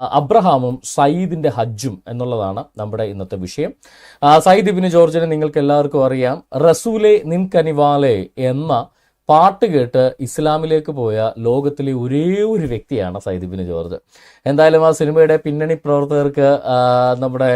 അബ്രഹാമും സയ്യിദിന്റെ ഹജ്ജും എന്നുള്ളതാണ് നമ്മുടെ ഇന്നത്തെ വിഷയം. സയ്യിദ് ഇബിന് ജോർജിനെ നിങ്ങൾക്ക് എല്ലാവർക്കും അറിയാം. റസൂലെ നിൻ കനിവാലെ എന്ന പാട്ട് കേട്ട് ഇസ്ലാമിലേക്ക് പോയ ലോകത്തിലെ ഒരേ ഒരു വ്യക്തിയാണ് സയ്യിദ് ബിൻ ജോർജ്. എന്തായാലും ആ സിനിമയുടെ പിന്നണി പ്രവർത്തകർക്ക് നമ്മുടെ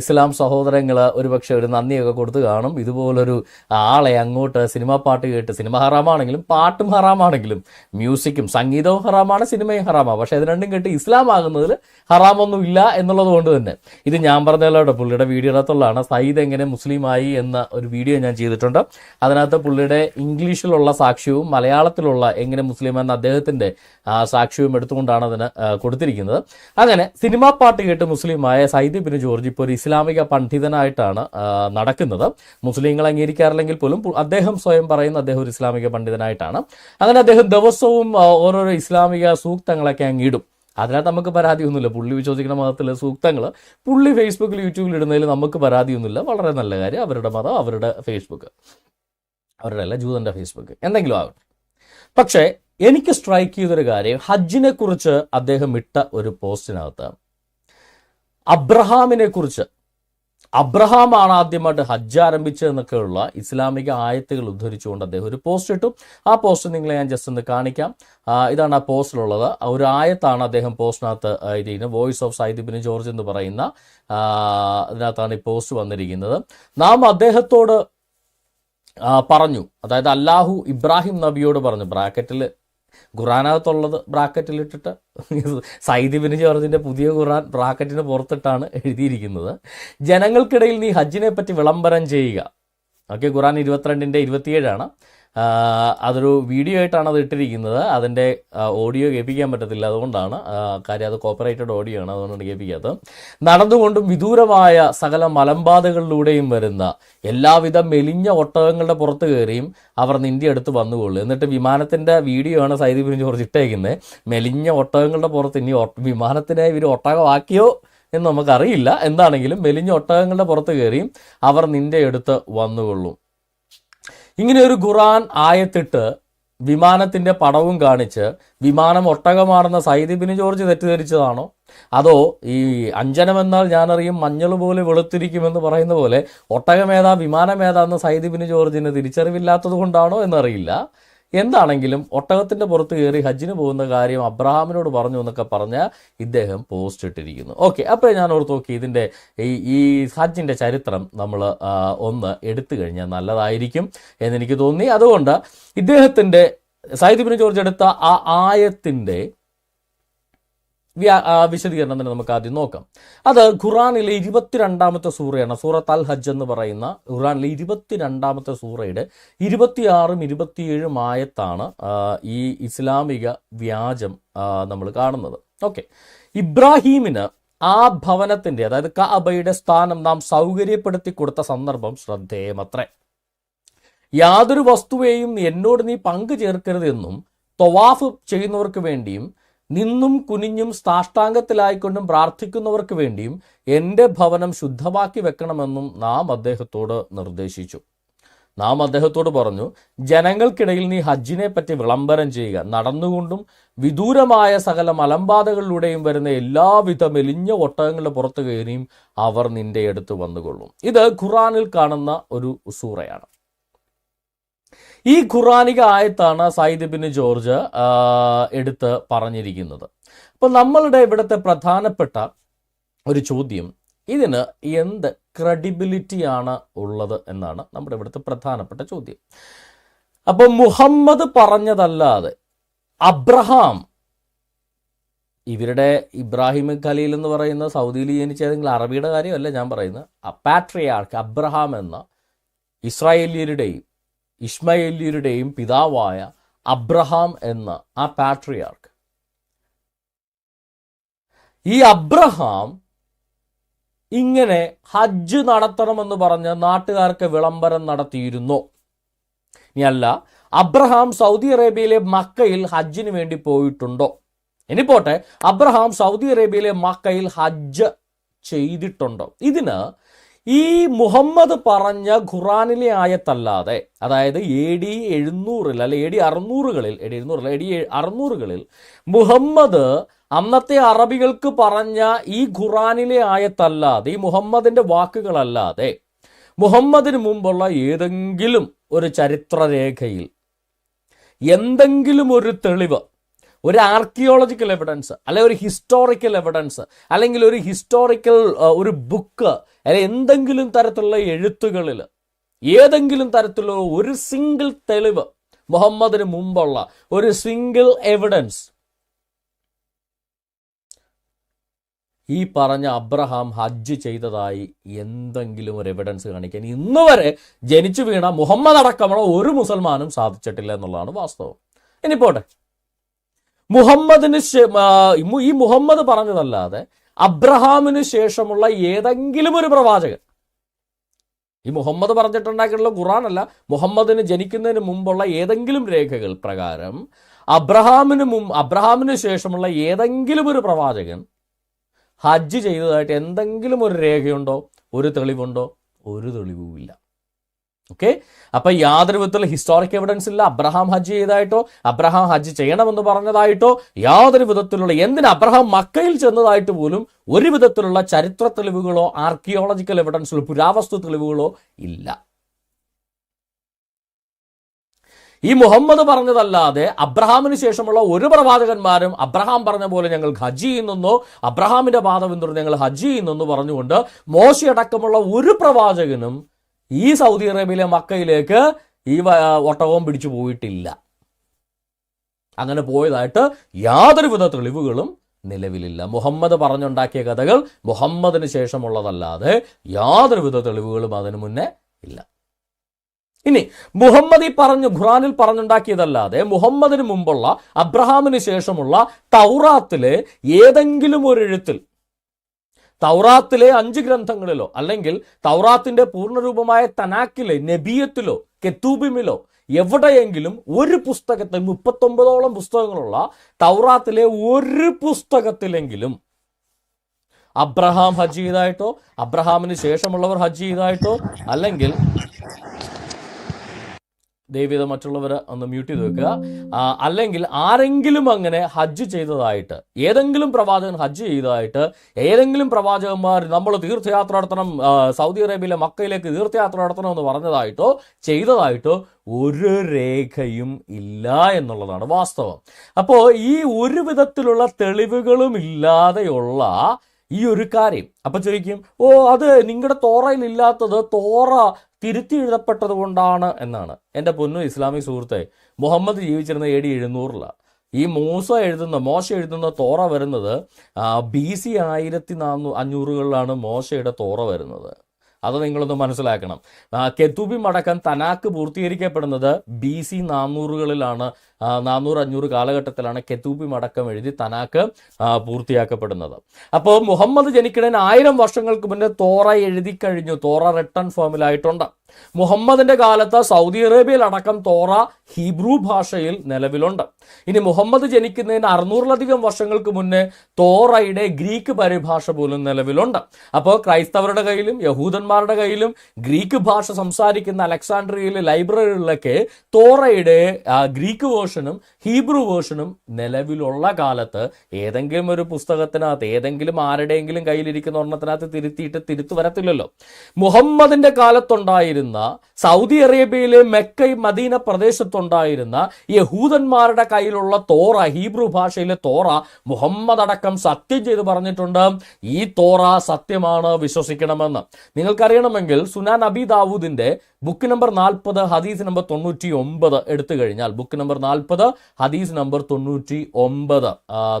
ഇസ്ലാം സഹോദരങ്ങൾ ഒരുപക്ഷെ ഒരു നന്ദിയൊക്കെ കൊടുത്തു കാണും. ഇതുപോലൊരു ആളെ അങ്ങോട്ട് സിനിമാ പാട്ട് കേട്ട് സിനിമ ഹറാമാണെങ്കിലും പാട്ടും ഹറാമാണെങ്കിലും മ്യൂസിക്കും സംഗീതവും ഹറാമാണ് സിനിമയും ഹറാമാണ്. പക്ഷേ ഇത് രണ്ടും കേട്ട് ഇസ്ലാം ആകുന്നതിൽ ഹറാമൊന്നും ഇല്ല എന്നുള്ളത് കൊണ്ട് തന്നെ. ഇത് ഞാൻ പറഞ്ഞല്ലോ പുള്ളിയുടെ വീഡിയോടത്തുള്ളതാണ് സയ്യിദ് എങ്ങനെ മുസ്ലിമായി എന്ന ഒരു വീഡിയോ ഞാൻ ചെയ്തിട്ടുണ്ട്. അതിനകത്ത് പുള്ളിയുടെ ഇംഗ്ലീഷിലുള്ള സാക്ഷ്യവും മലയാളത്തിലുള്ള എങ്ങനെ മുസ്ലിം എന്ന അദ്ദേഹത്തിന്റെ സാക്ഷ്യവും എടുത്തുകൊണ്ടാണ് അതിന് കൊടുത്തിരിക്കുന്നത്. അങ്ങനെ സിനിമാ പാട്ട് കേട്ട് മുസ്ലിമായ സയ്യിദ് ബിൻ ജോർജ് ഇപ്പോൾ ഒരു ഇസ്ലാമിക പണ്ഡിതനായിട്ടാണ് നടക്കുന്നത്. മുസ്ലിങ്ങൾ അംഗീകരിക്കാറില്ലെങ്കിൽ പോലും അദ്ദേഹം സ്വയം പറയുന്ന അദ്ദേഹം ഒരു ഇസ്ലാമിക പണ്ഡിതനായിട്ടാണ്. അങ്ങനെ അദ്ദേഹം ദിവസവും ഓരോരോ ഇസ്ലാമിക സൂക്തങ്ങളൊക്കെ അങ്ങിടും അതിനകത്ത് നമുക്ക് പരാതിയൊന്നുമില്ല. പുള്ളി വിശ്വസിക്കുന്ന മതത്തിലെ സൂക്തങ്ങൾ പുള്ളി ഫേസ്ബുക്കിൽ യൂട്യൂബിൽ ഇടുന്നതിൽ നമുക്ക് പരാതിയൊന്നുമില്ല. വളരെ നല്ല കാര്യം. അവരുടെ മതം അവരുടെ ഫേസ്ബുക്ക് അവരുടെ അല്ല ജൂതന്റെ ഫേസ്ബുക്ക് എന്തെങ്കിലും ആകട്ടെ പക്ഷേ എനിക്ക് സ്ട്രൈക്ക് ചെയ്തൊരു കാര്യം ഹജ്ജിനെ കുറിച്ച് അദ്ദേഹം ഇട്ട ഒരു പോസ്റ്റിനകത്ത്. അബ്രഹാമിനെ കുറിച്ച് അബ്രഹാമാണ് ആദ്യമായിട്ട് ഹജ്ജ് ആരംഭിച്ചതെന്നൊക്കെയുള്ള ഇസ്ലാമിക ആയത്തുകൾ ഉദ്ധരിച്ചുകൊണ്ട് അദ്ദേഹം ഒരു പോസ്റ്റ് ഇട്ടു. ആ പോസ്റ്റ് നിങ്ങളെ ഞാൻ ജസ്റ്റ് ഒന്ന് കാണിക്കാം. ഇതാണ് ആ പോസ്റ്റിലുള്ളത് ഒരു ആയത്താണ് അദ്ദേഹം പോസ്റ്റിനകത്ത് എഴുതിയിരിക്കുന്നത് വോയിസ് ഓഫ് സൈദിബിന് ജോർജ് എന്ന് പറയുന്ന അതിനകത്താണ് ഈ പോസ്റ്റ് വന്നിരിക്കുന്നത്. നാം അദ്ദേഹത്തോട് പറഞ്ഞു. അതായത് അല്ലാഹു ഇബ്രാഹിം നബിയോട് പറഞ്ഞു. ബ്രാക്കറ്റിൽ ഖുറാനകത്തുള്ളത് ബ്രാക്കറ്റിൽ ഇട്ടിട്ട് സൈദിബിന് ചേർന്നതിന്റെ പുതിയ ഖുറാൻ ബ്രാക്കറ്റിന് പുറത്തിട്ടാണ് എഴുതിയിരിക്കുന്നത്. ജനങ്ങൾക്കിടയിൽ നീ ഹജ്ജിനെ പറ്റി വിളംബരം ചെയ്യുക. ഓക്കെ ഖുറാൻ ഇരുപത്തിരണ്ടിന്റെ ഇരുപത്തിയേഴാണ്. അതൊരു വീഡിയോ ആയിട്ടാണ് അത് ഇട്ടിരിക്കുന്നത്. അതിന്റെ ഓഡിയോ കേൾപ്പിക്കാൻ പറ്റത്തില്ല അതുകൊണ്ടാണ്. കാര്യം അത് കോപ്പറേറ്റഡ് ഓഡിയോ ആണ് അതുകൊണ്ടാണ് കേൾപ്പിക്കാത്തത്. നടന്നുകൊണ്ടും വിദൂരമായ സകല മലമ്പാതകളിലൂടെയും വരുന്ന എല്ലാവിധ മെലിഞ്ഞ ഒട്ടകങ്ങളുടെ പുറത്ത് കയറിയും അവർ നിന്റെ അടുത്ത് വന്നുകൊള്ളു. എന്നിട്ട് വിമാനത്തിന്റെ വീഡിയോ ആണ് സൈദി ബിൻ ജോർജ് ഇട്ടേക്കുന്നത് മെലിഞ്ഞ ഒട്ടകങ്ങളുടെ പുറത്ത് ഇനി വിമാനത്തിനെ ഇവർ ഒട്ടകമാക്കിയോ എന്ന് നമുക്കറിയില്ല. എന്താണെങ്കിലും മെലിഞ്ഞ ഒട്ടകങ്ങളുടെ പുറത്ത് കയറിയും അവർ നിന്റെ അടുത്ത് വന്നുകൊള്ളും. ഇങ്ങനെ ഒരു ഖുറാൻ ആയത്തിട്ട് വിമാനത്തിന്റെ പടവും കാണിച്ച് വിമാനം ഒട്ടകമാണെന്ന സൈദി ബിൻ ജോർജ് തെറ്റിദ്ധരിച്ചതാണോ? അതോ ഈ അഞ്ജനമെന്നാൽ ഞാനറിയും മഞ്ഞൾ പോലെ വെളുത്തിരിക്കുമെന്ന് പറയുന്ന പോലെ ഒട്ടകമേതാ വിമാനമേതാ എന്ന് സൈദി ബിൻ ജോർജിന് തിരിച്ചറിവില്ലാത്തത് കൊണ്ടാണോ എന്നറിയില്ല. എന്താണെങ്കിലും ഒട്ടകത്തിന്റെ പുറത്ത് കയറി ഹജ്ജിന് പോകുന്ന കാര്യം അബ്രഹാമിനോട് പറഞ്ഞു എന്നൊക്കെ പറഞ്ഞ് ഇദ്ദേഹം പോസ്റ്റ് ഇട്ടിരിക്കുന്നു. ഓക്കെ അപ്പോൾ ഞാൻ ഓർത്ത് നോക്കി ഇതിന്റെ ഈ ഈ ഹജ്ജിന്റെ ചരിത്രം നമ്മൾ ഒന്ന് എടുത്തു കഴിഞ്ഞാൽ നല്ലതായിരിക്കും എന്നെനിക്ക് തോന്നി. അതുകൊണ്ട് ഇദ്ദേഹത്തിന്റെ സൈദിബിന് ജോർജ് എടുത്ത ആ ആയത്തിന്റെ വ്യാ- ആ, വിശദീകരണം തന്നെ നമുക്ക് ആദ്യം നോക്കാം. അത് ഖുറാനിലെ ഇരുപത്തിരണ്ടാമത്തെ സൂറയാണ്. സൂറത്ത് അൽ ഹജ്ജ് എന്ന് പറയുന്ന ഖുറാനിലെ ഇരുപത്തിരണ്ടാമത്തെ സൂറയുടെ ഇരുപത്തിയാറും ഇരുപത്തിയേഴും ആയത്താണ് ഈ ഇസ്ലാമിക വ്യാജം നമ്മൾ കാണുന്നത്. ഓക്കെ. ഇബ്രാഹീമിന് ആ ഭവനത്തിന്റെ അതായത് കഅബയുടെ സ്ഥാനം നാം സൗകര്യപ്പെടുത്തി കൊടുത്ത സന്ദർഭം ശ്രദ്ധേയമത്രേ. യാതൊരു വസ്തുവേയും എന്നോട് നീ പങ്കു ചേർക്കരുതെന്നും തൊവാഫ് ചെയ്യുന്നവർക്ക് വേണ്ടിയും നിന്നും കുനിഞ്ഞും സാഷ്ടാംഗത്തിലായിക്കൊണ്ടും പ്രാർത്ഥിക്കുന്നവർക്ക് വേണ്ടിയും എന്റെ ഭവനം ശുദ്ധമാക്കി വെക്കണമെന്നും നാം അദ്ദേഹത്തോട് നിർദ്ദേശിച്ചു. നാം അദ്ദേഹത്തോട് പറഞ്ഞു ജനങ്ങൾക്കിടയിൽ നീ ഹജ്ജിനെ പറ്റി വിളംബരം ചെയ്യുക. നടന്നുകൊണ്ടും വിദൂരമായ സകല മലമ്പാതകളിലൂടെയും വരുന്ന എല്ലാവിധ മെലിഞ്ഞ ഒട്ടകങ്ങളുടെ പുറത്തു കയറിയും അവർ നിന്റെ അടുത്ത് വന്നുകൊള്ളും. ഇത് ഖുറാനിൽ കാണുന്ന ഒരു സൂറയാണ്. ഈ ഖുറാനിക ആയത്താണ് സയ്യിദ് ബിൻ ജോർജ് എടുത്ത് പറഞ്ഞിരിക്കുന്നത്. അപ്പം നമ്മളുടെ ഇവിടുത്തെ പ്രധാനപ്പെട്ട ഒരു ചോദ്യം ഇതിന് എന്ത് ക്രെഡിബിലിറ്റിയാണ് ഉള്ളത് എന്നാണ് നമ്മുടെ ഇവിടുത്തെ പ്രധാനപ്പെട്ട ചോദ്യം. അപ്പം മുഹമ്മദ് പറഞ്ഞതല്ലാതെ അബ്രഹാം ഇവരുടെ ഇബ്രാഹിം ഖലീൽ എന്ന് പറയുന്ന സൗദിയിൽ ജനിച്ച ഏതെങ്കിലും അറബിയുടെ കാര്യമല്ല ഞാൻ പറയുന്നത്. പാട്രിയാർക്ക് അബ്രഹാം എന്ന ഇസ്രായേലിയരുടെയും ഇസ്മായേലിയരുടെയും പിതാവായ അബ്രഹാം എന്ന ആ പാട്രിയാർക്ക്. ഈ അബ്രഹാം ഇങ്ങനെ ഹജ്ജ് നടത്തണമെന്ന് പറഞ്ഞ് നാട്ടുകാർക്ക് വിളംബരം നടത്തിയിരുന്നു. ഇനി അല്ല അബ്രഹാം സൗദി അറേബ്യയിലെ മക്കയിൽ ഹജ്ജിന് വേണ്ടി പോയിട്ടുണ്ടോ? ഇനി പോട്ടെ അബ്രഹാം സൗദി അറേബ്യയിലെ മക്കയിൽ ഹജ്ജ് ചെയ്തിട്ടുണ്ടോ? ഇതിന് ഈ മുഹമ്മദ് പറഞ്ഞ ഖുറാനിലെ ആയത്തല്ലാതെ അതായത് എ ഡി എഴുന്നൂറിൽ അല്ലെ എ ഡി അറുന്നൂറുകളിൽ എ ഡി എഴുന്നൂറിൽ എ ഡി അറുന്നൂറുകളിൽ മുഹമ്മദ് അന്നത്തെ അറബികൾക്ക് പറഞ്ഞ ഈ ഖുറാനിലെ ആയത്തല്ലാതെ ഈ മുഹമ്മദിന്റെ വാക്കുകളല്ലാതെ മുഹമ്മദിന് മുമ്പുള്ള ഏതെങ്കിലും ഒരു ചരിത്രരേഖയിൽ എന്തെങ്കിലും ഒരു തെളിവ് ഒരു ആർക്കിയോളജിക്കൽ എവിഡൻസ് അല്ലെങ്കിൽ ഒരു ഹിസ്റ്റോറിക്കൽ എവിഡൻസ് അല്ലെങ്കിൽ ഒരു ഹിസ്റ്റോറിക്കൽ ഒരു ബുക്ക് അല്ലെങ്കിൽ എന്തെങ്കിലും തരത്തിലുള്ള എഴുത്തുകളിൽ ഏതെങ്കിലും തരത്തിലുള്ള ഒരു സിംഗിൾ തെളിവ് മുഹമ്മദിന് മുമ്പുള്ള ഒരു സിംഗിൾ എവിഡൻസ് ഈ പറഞ്ഞ അബ്രഹാം ഹജ്ജ് ചെയ്തതായി എന്തെങ്കിലും ഒരു എവിഡൻസ് കാണിക്കാൻ ഇന്ന് വരെ ജനിച്ചു വീണ മുഹമ്മദ് അടക്കമുള്ള ഒരു മുസൽമാനും സാധിച്ചിട്ടില്ല എന്നുള്ളതാണ് വാസ്തവം. ഇനി പോട്ടെ. മുഹമ്മദിന് ഈ മുഹമ്മദ് പറഞ്ഞതല്ലാതെ അബ്രഹാമിന് ശേഷമുള്ള ഏതെങ്കിലും ഒരു പ്രവാചകൻ. ഈ മുഹമ്മദ് പറഞ്ഞിട്ടുണ്ടാക്കിയിട്ടുള്ള ഖുറാനല്ല മുഹമ്മദിന് ജനിക്കുന്നതിന് മുമ്പുള്ള ഏതെങ്കിലും രേഖകൾ പ്രകാരം അബ്രഹാമിന് മുമ്പ് അബ്രഹാമിന് ശേഷമുള്ള ഏതെങ്കിലും ഒരു പ്രവാചകൻ ഹജ്ജ് ചെയ്തതായിട്ട് എന്തെങ്കിലും ഒരു രേഖയുണ്ടോ? ഒരു തെളിവുണ്ടോ? ഒരു തെളിവുമില്ല. ഓക്കെ അപ്പൊ യാതൊരു വിധത്തിലുള്ള ഹിസ്റ്റോറിക് എവിഡൻസ് ഇല്ല. അബ്രഹാം ഹജ്ജ് ചെയ്തതായിട്ടോ അബ്രഹാം ഹജ്ജ് ചെയ്യണമെന്ന് പറഞ്ഞതായിട്ടോ യാതൊരു വിധത്തിലുള്ള എന്തിന് അബ്രഹാം മക്കയിൽ ചെന്നതായിട്ട് പോലും ഒരു വിധത്തിലുള്ള ചരിത്ര തെളിവുകളോ ആർക്കിയോളജിക്കൽ എവിഡൻസുകളോ പുരാവസ്തു തെളിവുകളോ ഇല്ല. ഈ മുഹമ്മദ് പറഞ്ഞതല്ലാതെ അബ്രഹാമിന് ശേഷമുള്ള ഒരു പ്രവാചകന്മാരും അബ്രഹാം പറഞ്ഞ പോലെ ഞങ്ങൾ ഹജ്ജ് ചെയ്യുന്നെന്നോ അബ്രഹാമിന്റെ പാത പിന്തുടർന്ന് ഞങ്ങൾ ഹജ്ജ് ചെയ്യുന്നെന്നോ പറഞ്ഞുകൊണ്ട് മോശയടക്കമുള്ള ഒരു പ്രവാചകനും ഈ സൗദി അറേബ്യയിലെ മക്കയിലേക്ക് ഈ ഒട്ടകവും പിടിച്ചു പോയിട്ടില്ല. അങ്ങനെ പോയതായിട്ട് യാതൊരുവിധ തെളിവുകളും നിലവിലില്ല. മുഹമ്മദ് പറഞ്ഞുണ്ടാക്കിയ കഥകൾ മുഹമ്മദിന് ശേഷമുള്ളതല്ലാതെ യാതൊരുവിധ തെളിവുകളും അതിനു മുന്നേ ഇല്ല. ഇനി മുഹമ്മദ് ഈ പറഞ്ഞു ഖുറാനിൽ പറഞ്ഞുണ്ടാക്കിയതല്ലാതെ മുഹമ്മദിന് മുമ്പുള്ള അബ്രഹാമിന് ശേഷമുള്ള തൗറാത്തിലെ ഏതെങ്കിലും ഒരു എഴുത്തിൽ തൗറാത്തിലെ അഞ്ച് ഗ്രന്ഥങ്ങളിലോ അല്ലെങ്കിൽ തൗറാത്തിന്റെ പൂർണരൂപമായ തനാക്കിലെ നബിയത്തിലോ കെത്തൂബിമിലോ എവിടെയെങ്കിലും ഒരു പുസ്തകത്തിൽ മുപ്പത്തൊമ്പതോളം പുസ്തകങ്ങളുള്ള തൗറാത്തിലെ ഒരു പുസ്തകത്തിലെങ്കിലും അബ്രഹാം ഹജ്ജ് ചെയ്തായിട്ടോ അബ്രഹാമിന് ശേഷമുള്ളവർ ഹജ്ജ് ചെയ്തായിട്ടോ അല്ലെങ്കിൽ ദൈവീത മറ്റുള്ളവർ ഒന്ന് മ്യൂട്ട് ചെയ്ത് വെക്കുക. അല്ലെങ്കിൽ ആരെങ്കിലും അങ്ങനെ ഹജ്ജ് ചെയ്തതായിട്ട് ഏതെങ്കിലും പ്രവാചകൻ ഹജ്ജ് ചെയ്തതായിട്ട് ഏതെങ്കിലും പ്രവാചകന്മാർ നമ്മൾ തീർത്ഥയാത്ര നടത്തണം സൗദി അറേബ്യയിലെ മക്കയിലേക്ക് തീർത്ഥയാത്ര നടത്തണം എന്ന് പറഞ്ഞതായിട്ടോ ചെയ്തതായിട്ടോ ഒരു രേഖയും ഇല്ല എന്നുള്ളതാണ് വാസ്തവം. അപ്പോൾ ഈ ഒരു വിധത്തിലുള്ള തെളിവുകളും ഇല്ലാതെയുള്ള ഈ ഒരു കാര്യം. അപ്പൊ ചോദിക്കും ഓ അത് നിങ്ങളുടെ തോറയിൽ ഇല്ലാത്തത് തോറ തിരുത്തി എഴുതപ്പെട്ടത് കൊണ്ടാണ് എന്നാണ്. എന്റെ പൊന്നു ഇസ്ലാമിക് സുഹൃത്തെ മുഹമ്മദ് ജീവിച്ചിരുന്ന എ ഡി എഴുന്നൂറിലാണ് ഈ മൂസ എഴുതുന്ന മോശ എഴുതുന്ന തോറ വരുന്നത് ബി സി ആയിരത്തി നാനൂ അഞ്ഞൂറുകളിലാണ് മോശയുടെ തോറ വരുന്നത്. അത് നിങ്ങളൊന്ന് മനസ്സിലാക്കണം. കെത്തുബി മടക്കം തനാക്ക് പൂർത്തീകരിക്കപ്പെടുന്നത് ബി സി നാനൂറുകളിലാണ് നാനൂറ് അഞ്ഞൂറ് കാലഘട്ടത്തിലാണ് കെത്തൂബി മടക്കം എഴുതി തനാക്ക് പൂർത്തിയാക്കപ്പെടുന്നത്. അപ്പോൾ മുഹമ്മദ് ജനിക്കുന്നതിന് ആയിരം വർഷങ്ങൾക്ക് മുന്നേ തോറ എഴുതി കഴിഞ്ഞു. തോറ റിട്ടേൺ ഫോമിലായിട്ടുണ്ട്. മുഹമ്മദിന്റെ കാലത്ത് സൗദി അറേബ്യയിൽ അടക്കം തോറ ഹീബ്രു ഭാഷയിൽ നിലവിലുണ്ട്. ഇനി മുഹമ്മദ് ജനിക്കുന്നതിന് അറുന്നൂറിലധികം വർഷങ്ങൾക്ക് മുന്നേ തോറയുടെ ഗ്രീക്ക് പരിഭാഷ പോലും നിലവിലുണ്ട്. അപ്പോൾ ക്രൈസ്തവരുടെ കയ്യിലും യഹൂദന്മാരുടെ കയ്യിലും ഗ്രീക്ക് ഭാഷ സംസാരിക്കുന്ന അലക്സാണ്ട്രിയയിലെ ലൈബ്രറികളിലൊക്കെ തോറയുടെ ഗ്രീക്ക് വേർഷനും ഹീബ്രു വേർഷനും നിലവിലുള്ള കാലത്ത് ഏതെങ്കിലും ഒരു പുസ്തകത്തിനകത്ത് ഏതെങ്കിലും ആരുടെയെങ്കിലും കയ്യിലിരിക്കുന്ന ഒരെണ്ണത്തിനകത്ത് തിരുത്തിയിട്ട് തിരുത്തു വരത്തില്ലല്ലോ. മുഹമ്മദിന്റെ കാലത്തുണ്ടായിരുന്ന സൗദി അറേബ്യയിലെ മെക്കൈ മദീന പ്രദേശത്തുണ്ടായിരുന്ന യഹൂദന്മാരുടെ കയ്യിലുള്ള തോറ ഹീബ്രു ഭാഷയിലെ തോറ മുഹമ്മദ് അടക്കം സത്യം ചെയ്ത് പറഞ്ഞിട്ടുണ്ട്. ഈ തോറ സത്യമാണ് വിശ്വസിക്കണമെന്ന്. നിങ്ങൾക്കറിയണമെങ്കിൽ സുനാൻ അബി ദാവൂദിന്റെ ബുക്ക് നമ്പർ നാൽപ്പത് ഹദീസ് നമ്പർ തൊണ്ണൂറ്റി ഒമ്പത് എടുത്തു കഴിഞ്ഞാൽ ബുക്ക് നമ്പർ നാൽപ്പത് ഹദീസ് നമ്പർ തൊണ്ണൂറ്റി ഒമ്പത്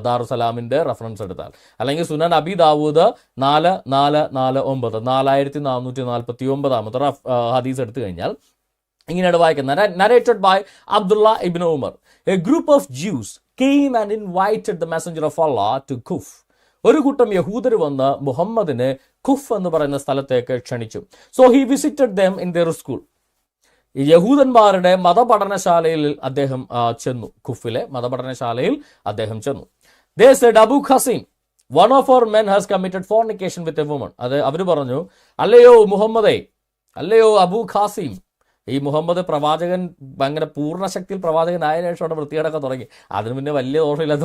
ദാറുസലാമിന്റെ റെഫറൻസ് എടുത്താൽ. അല്ലെങ്കിൽ സുനൻ അബി ദാവൂദ് നാല് നാല് നാല് ഒമ്പത് നാലായിരത്തി നാനൂറ്റി നാൽപ്പത്തി ഒമ്പതാമത്തെ റഫ് ഹദീസ് എടുത്തു കഴിഞ്ഞാൽ ഇങ്ങനെയാണ് വായിക്കുന്നത്. Narrated by Abdullah ibn Umar. A group of Jews came and invited the messenger of Allah to Quff ഒരു കൂട്ടം യഹൂദർ വന്ന് മുഹമ്മദിനെ ഖുഫ് എന്ന് പറയുന്ന സ്ഥലത്തേക്ക് ക്ഷണിച്ചു. So he visited them in their school യഹൂദന്മാരുടെ മതപഠനശാലയിൽ അദ്ദേഹം ചെന്നു. ഖുഫിലെ മതപഠനശാലയിൽ അദ്ദേഹം ചെന്നു. They Abu Qasim one of our men has committed fornication with a woman അത് അവർ പറഞ്ഞു അല്ലയോ മുഹമ്മദേ അല്ലയോ അബു ഖാസിം ഈ മുഹമ്മദ് പ്രവാചകൻ ഭയങ്കര പൂർണശക്തിയിൽ പ്രവാചകനായ ശേഷമാണ് വൃത്തികേടൊക്കെ തുടങ്ങി. അതിന് മുന്നേ വലിയ ദോഷമില്ലാത്ത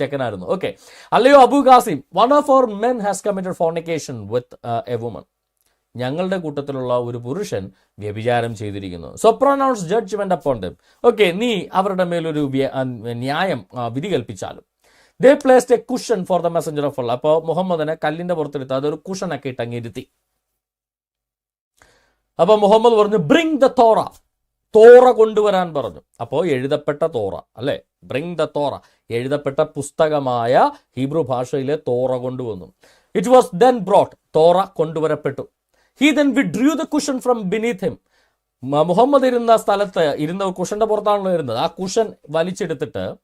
ചെക്കനായിരുന്നു. ഓക്കെ. അല്ലയോ Abu Qasim one of our men has committed fornication with a woman ഞങ്ങളുടെ കൂട്ടത്തിലുള്ള ഒരു പുരുഷൻ വ്യഭിചാരം ചെയ്തിരിക്കുന്നു. So pronounce judgement upon them okay നീ അവരുടെ മേലൊരു ന്യായം വിധി കൽപ്പിച്ചാലും. They placed a cushion for the messenger of Allah അപ്പോൾ മുഹമ്മദിനെ കല്ലിന്റെ പുറത്തെടുത്ത് അതൊരു കുഷനൊക്കെ ഇട്ട് അങ്ങിരുത്തി അപ്പൊ മുഹമ്മദ് പറഞ്ഞു ബ്രിങ് ദ തോറ തോറ കൊണ്ടുവരാൻ പറഞ്ഞു. അപ്പോൾ എഴുതപ്പെട്ട തോറ അല്ലെ? ബ്രിങ് ദ തോറ എഴുതപ്പെട്ട പുസ്തകമായ ഹീബ്രു ഭാഷയിലെ തോറ കൊണ്ടുവന്നു. It was then brought Torah കൊണ്ടുവരപ്പെട്ടു. He then withdrew the cushion from beneath him Muhammad ഇരുന്ന സ്ഥലത്ത് ഇരുന്ന കുഷന്റെ പുറത്താണല്ലോ ഇരുന്നത്. ആ cushion വലിച്ചെടുത്തിട്ട്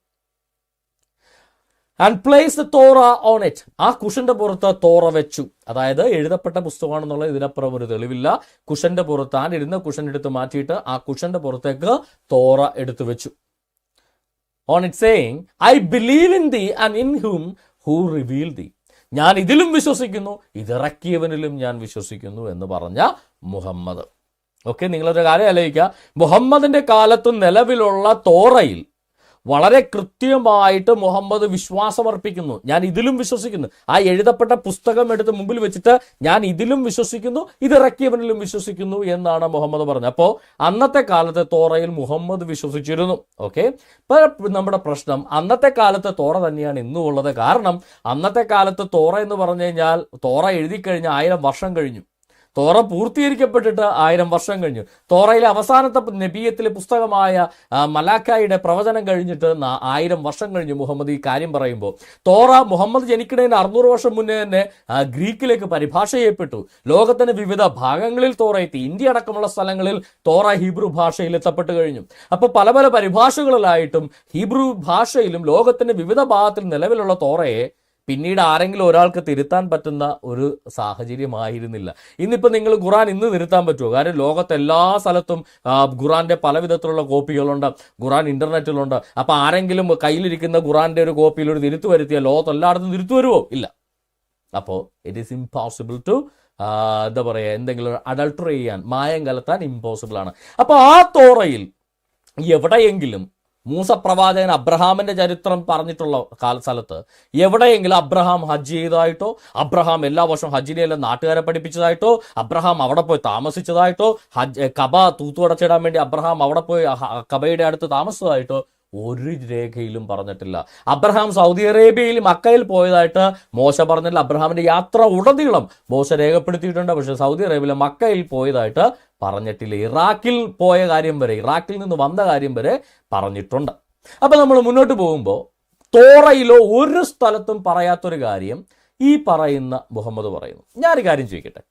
and place the Torah on it ആ കുഷന്റെ പുറത്ത് തോറ വെച്ചു. അതായത് എഴുതപ്പെട്ട പുസ്തകമാണെന്നുള്ള ഇതിനപ്പുറം ഒരു തെളിവില്ല. കുഷന്റെ പുറത്ത് ആൻ ഇരുന്ന കുഷൻ എടുത്ത് മാറ്റിയിട്ട് ആ കുഷന്റെ പുറത്തേക്ക് തോറ എടുത്തു വെച്ചു. On it saying I believe in thee and in him who reveal thee ഞാൻ ഇതിലും വിശ്വസിക്കുന്നു ഇതിറക്കിയവനിലും ഞാൻ വിശ്വസിക്കുന്നു എന്ന് പറഞ്ഞ മുഹമ്മദ്. ഓക്കെ നിങ്ങളൊരു കാര്യം ആലോചിക്കുക. മുഹമ്മദിന്റെ കാലത്ത് നിലവിലുള്ള തോറയിൽ വളരെ കൃത്യമായിട്ട് മുഹമ്മദ് വിശ്വാസമർപ്പിക്കുന്നു. ഞാൻ ഇതിലും വിശ്വസിക്കുന്നു. ആ എഴുതപ്പെട്ട പുസ്തകം എടുത്ത് മുമ്പിൽ വെച്ചിട്ട് ഞാൻ ഇതിലും വിശ്വസിക്കുന്നു ഇത് ഇറക്കിയവനിലും വിശ്വസിക്കുന്നു എന്നാണ് മുഹമ്മദ് പറഞ്ഞത്. അപ്പോൾ അന്നത്തെ കാലത്തെ തോറയിൽ മുഹമ്മദ് വിശ്വസിച്ചിരുന്നു. ഓക്കെ? നമ്മുടെ പ്രശ്നം അന്നത്തെ കാലത്തെ തോറ തന്നെയാണ് ഇന്നും ഉള്ളത്. കാരണം അന്നത്തെ കാലത്ത് തോറ എന്ന് പറഞ്ഞു കഴിഞ്ഞാൽ തോറ എഴുതി കഴിഞ്ഞ ആയിരം വർഷം കഴിഞ്ഞു. തോറ പൂർത്തീകരിക്കപ്പെട്ടിട്ട് ആയിരം വർഷം കഴിഞ്ഞു. തോറയിലെ അവസാനത്തെ നബീയത്തിലെ പുസ്തകമായ മലാക്കായുടെ പ്രവചനം കഴിഞ്ഞിട്ട് ആയിരം വർഷം കഴിഞ്ഞു മുഹമ്മദ് ഈ കാര്യം പറയുമ്പോൾ. തോറ മുഹമ്മദ് ജനിക്കുന്നതിന് അറുന്നൂറ് വർഷം മുന്നേ തന്നെ ഗ്രീക്കിലേക്ക് പരിഭാഷ ചെയ്യപ്പെട്ടു. ലോകത്തിന്റെ വിവിധ ഭാഗങ്ങളിൽ തോറ എത്തി. ഇന്ത്യ അടക്കമുള്ള സ്ഥലങ്ങളിൽ തോറ ഹീബ്രു ഭാഷയിൽ എത്തപ്പെട്ട് കഴിഞ്ഞു. അപ്പോൾ പല പല പരിഭാഷകളിലായിട്ടും ഹീബ്രു ഭാഷയിലും ലോകത്തിന്റെ വിവിധ ഭാഗത്തിൽ നിലവിലുള്ള തോറയെ പിന്നീട് ആരെങ്കിലും ഒരാൾക്ക് തിരുത്താൻ പറ്റുന്ന ഒരു സാഹചര്യമായിരുന്നില്ല. ഇന്നിപ്പോൾ നിങ്ങൾ ഖുറാൻ ഇന്ന് തിരുത്താൻ പറ്റുമോ കാരണം ലോകത്ത് എല്ലാ സ്ഥലത്തും ഖുറാന്റെ പല വിധത്തിലുള്ള കോപ്പികളുണ്ട് ഖുറാൻ ഇന്റർനെറ്റിലുണ്ട്. അപ്പോൾ ആരെങ്കിലും കയ്യിലിരിക്കുന്ന ഖുറാന്റെ ഒരു കോപ്പിയിൽ ഒരു തിരുത്തു വരുത്തിയാൽ ലോകത്ത് എല്ലായിടത്തും തിരുത്തു വരുമോ ഇല്ല. അപ്പോൾ ഇറ്റ് ഈസ് ഇംപോസിബിൾ ടു എന്താ പറയുക എന്തെങ്കിലും അഡൾട്ടർ ചെയ്യാൻ മായം കലത്താൻ ഇമ്പോസിബിൾ ആണ്. അപ്പോൾ ആ തോറയിൽ എവിടെയെങ്കിലും മൂസ അബ്രഹാമിന്റെ ചരിത്രം പറഞ്ഞിട്ടുള്ള കാല സ്ഥലത്ത് എവിടെയെങ്കിലും അബ്രഹാം ഹജ്ജ് ചെയ്തതായിട്ടോ അബ്രഹാം എല്ലാ വർഷവും ഹജ്ജിനെല്ലാം നാട്ടുകാരെ പഠിപ്പിച്ചതായിട്ടോ അബ്രഹാം അവിടെ പോയി താമസിച്ചതായിട്ടോ ഹജ്ജ് കബ തൂത്തുടച്ചിടാൻ വേണ്ടി അബ്രഹാം അവിടെ പോയി കബയുടെ അടുത്ത് താമസിച്ചതായിട്ടോ ഒരു രേഖയിലും പറഞ്ഞിട്ടില്ല. അബ്രഹാം സൗദി അറേബ്യയിൽ മക്കയിൽ പോയതായിട്ട് മോശ പറഞ്ഞില്ല അബ്രഹാമിന്റെ യാത്ര ഉടനീളം മോശ രേഖപ്പെടുത്തിയിട്ടുണ്ട്. പക്ഷെ സൗദി അറേബ്യയിലെ മക്കയിൽ പോയതായിട്ട് പറഞ്ഞിട്ടില്ല. ഇറാഖിൽ പോയ കാര്യം വരെ ഇറാഖിൽ നിന്ന് വന്ന കാര്യം വരെ പറഞ്ഞിട്ടുണ്ട്. അപ്പൊ നമ്മൾ മുന്നോട്ട് പോകുമ്പോൾ തോറയിലോ ഒരു സ്ഥലത്തും പറയാത്തൊരു കാര്യം ഈ പറയുന്ന മുഹമ്മദ് പറയുന്നു. ഞാനൊരു കാര്യം ചോദിക്കട്ടെ?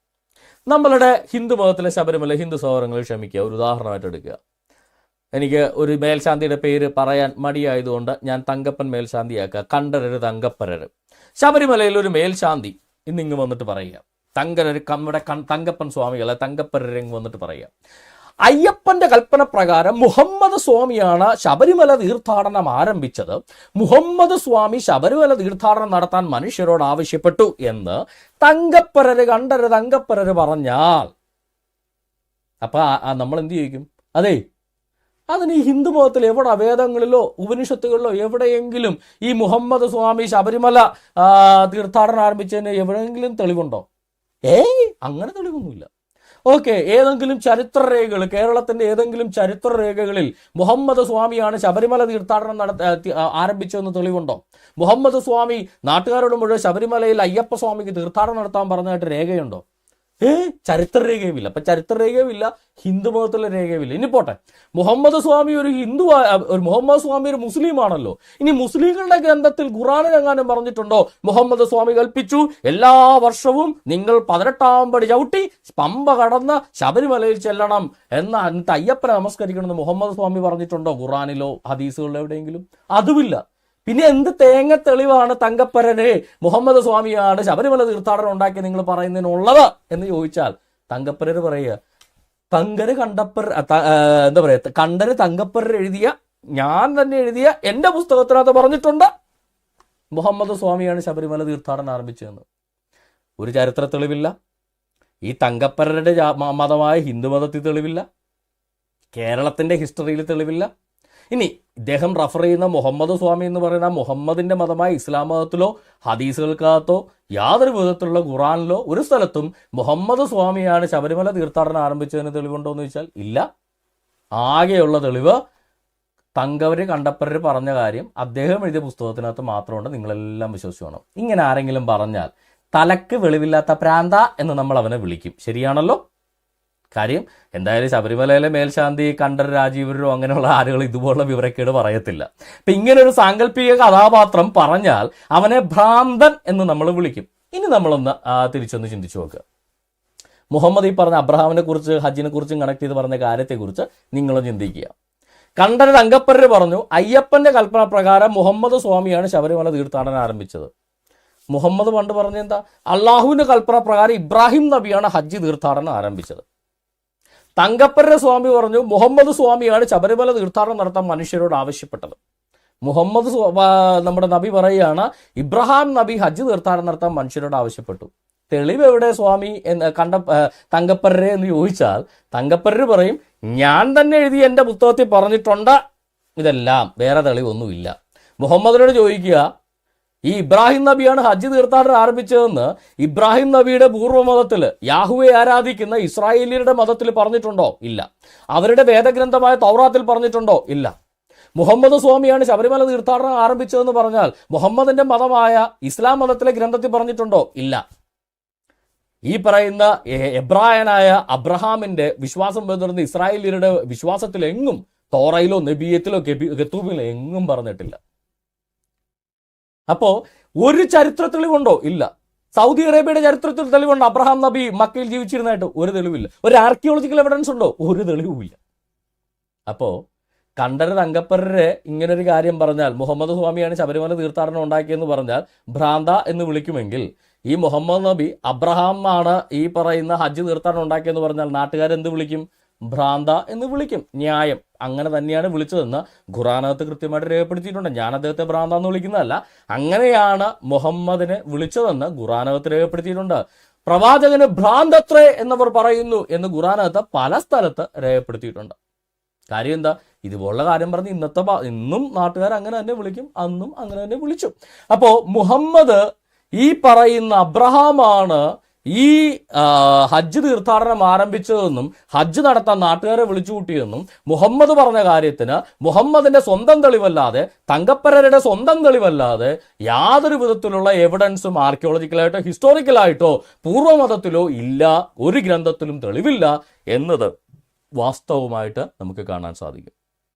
നമ്മളുടെ ഹിന്ദു മതത്തിലെ ശബരിമല ഹിന്ദു സഹോദരങ്ങൾ ക്ഷമിക്കുക. ഒരു ഉദാഹരണമായിട്ട് എടുക്കുക. എനിക്ക് ഒരു മേൽശാന്തിയുടെ പേര് പറയാൻ മടിയായതുകൊണ്ട് ഞാൻ തങ്കപ്പൻ മേൽശാന്തിയാക്കുക. കണ്ടരര് തങ്കപ്പരര്. ശബരിമലയിൽ ഒരു മേൽശാന്തി ഇന്നിങ്ങ് വന്നിട്ട് പറയുക. തങ്കരര് നമ്മുടെ തങ്കപ്പൻ സ്വാമികളെ തങ്കപ്പരര് ഇങ്ങ് വന്നിട്ട് പറയുക. അയ്യപ്പന്റെ കൽപ്പന പ്രകാരം മുഹമ്മദ് സ്വാമിയാണ് ശബരിമല തീർത്ഥാടനം ആരംഭിച്ചത്. മുഹമ്മദ് സ്വാമി ശബരിമല തീർത്ഥാടനം നടത്താൻ മനുഷ്യരോട് ആവശ്യപ്പെട്ടു എന്ന് തങ്കപ്പരര് കണ്ടര് തങ്കപ്പരര് പറഞ്ഞാൽ അപ്പൊ നമ്മൾ എന്ത് ചോദിക്കും? അതെ അതിന് ഈ ഹിന്ദു മതത്തിൽ എവിടെ വേദങ്ങളിലോ ഉപനിഷത്തുകളിലോ എവിടെയെങ്കിലും ഈ മുഹമ്മദ് സ്വാമി ശബരിമല തീർത്ഥാടനം ആരംഭിച്ചതിന് എവിടെയെങ്കിലും തെളിവുണ്ടോ? ഏയ് അങ്ങനെ തെളിവൊന്നുമില്ല. ഓക്കെ ഏതെങ്കിലും ചരിത്രരേഖകൾ കേരളത്തിന്റെ ഏതെങ്കിലും ചരിത്രരേഖകളിൽ മുഹമ്മദ് സ്വാമിയാണ് ശബരിമല തീർത്ഥാടനം നട ആരംഭിച്ചതെന്ന് തെളിവുണ്ടോ? മുഹമ്മദ് സ്വാമി നാട്ടുകാരോട് മുഴുവൻ ശബരിമലയിൽ അയ്യപ്പ സ്വാമിക്ക് തീർത്ഥാടനം നടത്താൻ പറഞ്ഞതായിട്ട് രേഖയുണ്ടോ? ഏ? ചരിത്രരേഖയുമില്ല. അപ്പൊ ചരിത്രരേഖയുമില്ല ഹിന്ദു മതത്തിലെ രേഖയുമില്ല. ഇനി പോട്ടെ. മുഹമ്മദ് സ്വാമി ഒരു ഹിന്ദു ഒരു മുഹമ്മദ് സ്വാമി ഒരു മുസ്ലിം ആണല്ലോ ഇനി മുസ്ലിങ്ങളുടെ ഗ്രന്ഥത്തിൽ ഖുറാനിൽ എങ്ങാനും പറഞ്ഞിട്ടുണ്ടോ? മുഹമ്മദ് സ്വാമി കൽപ്പിച്ചു എല്ലാ വർഷവും നിങ്ങൾ പതിനെട്ടാം പടി ചവിട്ടി പമ്പ കടന്ന് ശബരിമലയിൽ ചെല്ലണം എന്ന അയ്യപ്പനെ നമസ്കരിക്കണമെന്ന് മുഹമ്മദ് സ്വാമി പറഞ്ഞിട്ടുണ്ടോ? ഖുറാനിലോ ഹദീസുകളിലോ എവിടെയെങ്കിലും? അതുമില്ല. പിന്നെ എന്ത് തേങ്ങ തെളിവാണ് തങ്കപ്പരന് മുഹമ്മദ് സ്വാമിയാണ് ശബരിമല തീർത്ഥാടനം ഉണ്ടാക്കി നിങ്ങൾ പറയുന്നതിനുള്ളത് എന്ന് ചോദിച്ചാൽ തങ്കപ്പരര് പറയുക. തങ്കര് കണ്ടപ്പർ എന്താ പറയാ കണ്ടര് തങ്കപ്പരർ എഴുതിയ ഞാൻ തന്നെ എഴുതിയ എന്റെ പുസ്തകത്തിനകത്ത് പറഞ്ഞിട്ടുണ്ട് മുഹമ്മദ് സ്വാമിയാണ് ശബരിമല തീർത്ഥാടനം ആരംഭിച്ചതെന്ന്. ഒരു ചരിത്ര തെളിവില്ല. ഈ തങ്കപ്പരരുടെ മതമായ ഹിന്ദു ഹിന്ദുമതത്തിൽ തെളിവില്ല. കേരളത്തിന്റെ ഹിസ്റ്ററിയിൽ തെളിവില്ല. ഇനി ഇദ്ദേഹം റഫർ ചെയ്യുന്ന മുഹമ്മദ് സ്വാമി എന്ന് പറയുന്ന മുഹമ്മദിന്റെ മതമായ ഇസ്ലാം മതത്തിലോ ഹദീസുകൾക്കകത്തോ യാതൊരു വിധത്തിലുള്ള ഖുറാനിലോ ഒരു സ്ഥലത്തും മുഹമ്മദ് സ്വാമിയാണ് ശബരിമല തീർത്ഥാടനം ആരംഭിച്ചതിന് തെളിവുണ്ടോ എന്ന് ചോദിച്ചാൽ ഇല്ല. ആകെയുള്ള തെളിവ് തങ്കവര് കണ്ടപ്പര് പറഞ്ഞ കാര്യം അദ്ദേഹം എഴുതിയ പുസ്തകത്തിനകത്ത് മാത്രമുണ്ട്. നിങ്ങളെല്ലാം വിശ്വസിച്ചു വേണം. ഇങ്ങനെ ആരെങ്കിലും പറഞ്ഞാൽ തലക്ക് വെളിവില്ലാത്ത പ്രാന്ത എന്ന് നമ്മൾ അവനെ വിളിക്കും. ശരിയാണല്ലോ? കാര്യം എന്തായാലും ശബരിമലയിലെ മേൽശാന്തി കണ്ടർ രാജീവരോ അങ്ങനെയുള്ള ആളുകൾ ഇതുപോലുള്ള വിവരക്കേട് പറയത്തില്ല. അപ്പൊ ഇങ്ങനെ ഒരു സാങ്കല്പിക കഥാപാത്രം പറഞ്ഞാൽ അവനെ ഭ്രാന്തൻ എന്ന് നമ്മൾ വിളിക്കും. ഇനി നമ്മളൊന്ന് തിരിച്ചൊന്ന് ചിന്തിച്ചു നോക്കുക മുഹമ്മദ് ഈ പറഞ്ഞ അബ്രഹാമിനെ കുറിച്ച് ഹജ്ജിനെ കുറിച്ചും കണക്ട് ചെയ്ത് പറഞ്ഞ കാര്യത്തെക്കുറിച്ച് നിങ്ങളും ചിന്തിക്കുക. കണ്ടർ രംഗപ്പരർ പറഞ്ഞു അയ്യപ്പന്റെ കൽപ്പന പ്രകാരം മുഹമ്മദ് സ്വാമിയാണ് ശബരിമല തീർത്ഥാടനം ആരംഭിച്ചത്. മുഹമ്മദ് പണ്ട് പറഞ്ഞ എന്താ അള്ളാഹുവിന്റെ കൽപ്പന പ്രകാരം ഇബ്രാഹിം നബിയാണ് ഹജ്ജ് തീർത്ഥാടനം ആരംഭിച്ചത്. തങ്കപ്പരുടെ സ്വാമി പറഞ്ഞു മുഹമ്മദ് സ്വാമിയാണ് ശബരിമല തീർത്ഥാടനം നടത്താൻ മനുഷ്യരോട് ആവശ്യപ്പെട്ടത്. മുഹമ്മദ് നമ്മുടെ നബി പറയുകയാണ് ഇബ്രഹാം നബി ഹജ്ജ് തീർത്ഥാടനം നടത്താൻ മനുഷ്യരോട് ആവശ്യപ്പെട്ടു. തെളിവ് എവിടെ സ്വാമി എന്ന് കണ്ട തങ്കപ്പരരെ എന്ന് ചോദിച്ചാൽ തങ്കപ്പരര് പറയും ഞാൻ തന്നെ എഴുതി എന്റെ പുസ്തകത്തിൽ പറഞ്ഞിട്ടുണ്ട്. ഇതെല്ലാം വേറെ തെളിവൊന്നുമില്ല. മുഹമ്മദിനോട് ചോദിക്കുക ഈ ഇബ്രാഹിം നബിയാണ് ഹജ്ജ് തീർത്ഥാടനം ആരംഭിച്ചതെന്ന് ഇബ്രാഹിം നബിയുടെ പൂർവ മതത്തിൽ യാഹുവെ ആരാധിക്കുന്ന ഇസ്രായേലിയരുടെ മതത്തിൽ പറഞ്ഞിട്ടുണ്ടോ? ഇല്ല. അവരുടെ വേദഗ്രന്ഥമായ തൗറാത്തിൽ പറഞ്ഞിട്ടുണ്ടോ? ഇല്ല. മുഹമ്മദ് സ്വാമിയാണ് ശബരിമല തീർത്ഥാടനം ആരംഭിച്ചതെന്ന് പറഞ്ഞാൽ മുഹമ്മദിന്റെ മതമായ ഇസ്ലാം മതത്തിലെ ഗ്രന്ഥത്തിൽ പറഞ്ഞിട്ടുണ്ടോ? ഇല്ല. ഈ പറയുന്ന എബ്രായനായ അബ്രഹാമിന്റെ വിശ്വാസം പിന്തുടർന്ന് ഇസ്രായേലിയരുടെ വിശ്വാസത്തിൽ എങ്ങും തോറയിലോ നബിയത്തിലോ ഗത്തൂബിലോ എങ്ങും പറഞ്ഞിട്ടില്ല. അപ്പോ ഒരു ചരിത്ര തെളിവുണ്ടോ ഇല്ല. സൗദി അറേബ്യയുടെ ചരിത്രത്തിൽ തെളിവുണ്ടോ. അബ്രഹാം നബി മക്കയിൽ ജീവിച്ചിരുന്നതായിട്ട് ഒരു തെളിവില്ല. ഒരു ആർക്കിയോളജിക്കൽ എവിഡൻസ് ഉണ്ടോ? ഒരു തെളിവുമില്ല അപ്പോ കണ്ടര തങ്കപ്പരരെ ഇങ്ങനൊരു കാര്യം പറഞ്ഞാൽ മുഹമ്മദ് സ്വാമിയാണ് ശബരിമല തീർത്ഥാടനം ഉണ്ടാക്കിയെന്ന് പറഞ്ഞാൽ ഭ്രാന്ത എന്ന് വിളിക്കുമെങ്കിൽ ഈ മുഹമ്മദ് നബി അബ്രഹാം ആണ് ഈ പറയുന്ന ഹജ്ജ് തീർത്ഥാടനം ഉണ്ടാക്കിയെന്ന് പറഞ്ഞാൽ നാട്ടുകാരെന്ത് വിളിക്കും? ഭ്രാന്ത എന്ന് വിളിക്കും. ന്യായം. അങ്ങനെ തന്നെയാണ് വിളിച്ചതെന്ന് ഖുറാനകത്ത് കൃത്യമായിട്ട് രേഖപ്പെടുത്തിയിട്ടുണ്ട്. ഞാൻ അദ്ദേഹത്തെ ഭ്രാന്ത എന്ന് വിളിക്കുന്നതല്ല. അങ്ങനെയാണ് മുഹമ്മദിനെ വിളിച്ചതെന്ന് ഖുറാനകത്ത് രേഖപ്പെടുത്തിയിട്ടുണ്ട്. പ്രവാചകന് ഭ്രാന്തത്രേ എന്നവർ പറയുന്നു എന്ന് ഖുറാനകത്ത് പല സ്ഥലത്ത് രേഖപ്പെടുത്തിയിട്ടുണ്ട്. കാര്യം എന്താ? ഇതുപോലുള്ള കാര്യം പറഞ്ഞ് ഇന്നത്തെ ഇന്നും നാട്ടുകാർ അങ്ങനെ തന്നെ വിളിക്കും. അന്നും അങ്ങനെ തന്നെ വിളിച്ചു. അപ്പോ മുഹമ്മദ് ഈ പറയുന്ന അബ്രഹാമാണ് ഈ ഹജ്ജ് തീർത്ഥാടനം ആരംഭിച്ചതെന്നും ഹജ്ജ് നടത്താൻ നാട്ടുകാരെ വിളിച്ചു കൂട്ടിയെന്നും മുഹമ്മദ് പറഞ്ഞ കാര്യത്തിന് മുഹമ്മദിന്റെ സ്വന്തം തെളിവല്ലാതെ തങ്കപ്പരരുടെ സ്വന്തം തെളിവല്ലാതെ യാതൊരു വിധത്തിലുള്ള എവിഡൻസും ആർക്കിയോളജിക്കലായിട്ടോ ഹിസ്റ്റോറിക്കലായിട്ടോ പൂർവമതത്തിലോ ഇല്ല ഒരു ഗ്രന്ഥത്തിലും തെളിവില്ല എന്നത് വാസ്തവമായിട്ട് നമുക്ക് കാണാൻ സാധിക്കും.